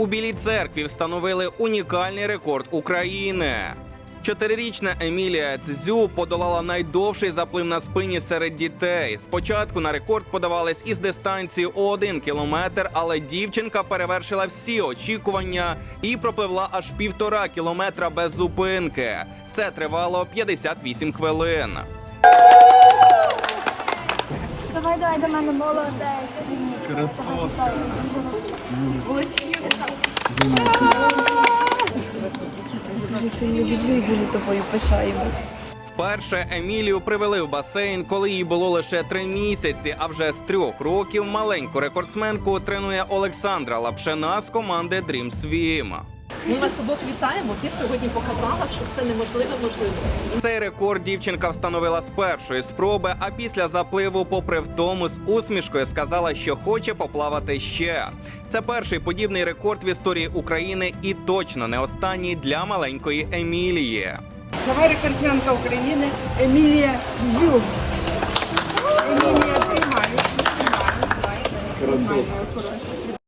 У Білій церкві встановили унікальний рекорд України. Чотирирічна Емілія Цзю подолала найдовший заплив на спині серед дітей. Спочатку на рекорд подавались із дистанції у один кілометр, але дівчинка перевершила всі очікування і пропливла аж півтора кілометра без зупинки. Це тривало 58 хвилин. Давай, до мене молодець. Красотка. Дуже сильно люблю дуже тобою пишаємось. Вперше Емілію привели в басейн, коли їй було лише три місяці. А вже з трьох років маленьку рекордсменку тренує Олександра Лапшина з команди Dream Swim. Ми вас обох вітаємо. Ти сьогодні показала, що все неможливе можливо. Цей рекорд дівчинка встановила з першої спроби, а після запливу, попри втому, з усмішкою сказала, що хоче поплавати ще. Це перший подібний рекорд в історії України і точно не останній для маленької Емілії. Давай рекордсменка України Емілія Зюб. Емілія приймає. приймає, приймає, приймає.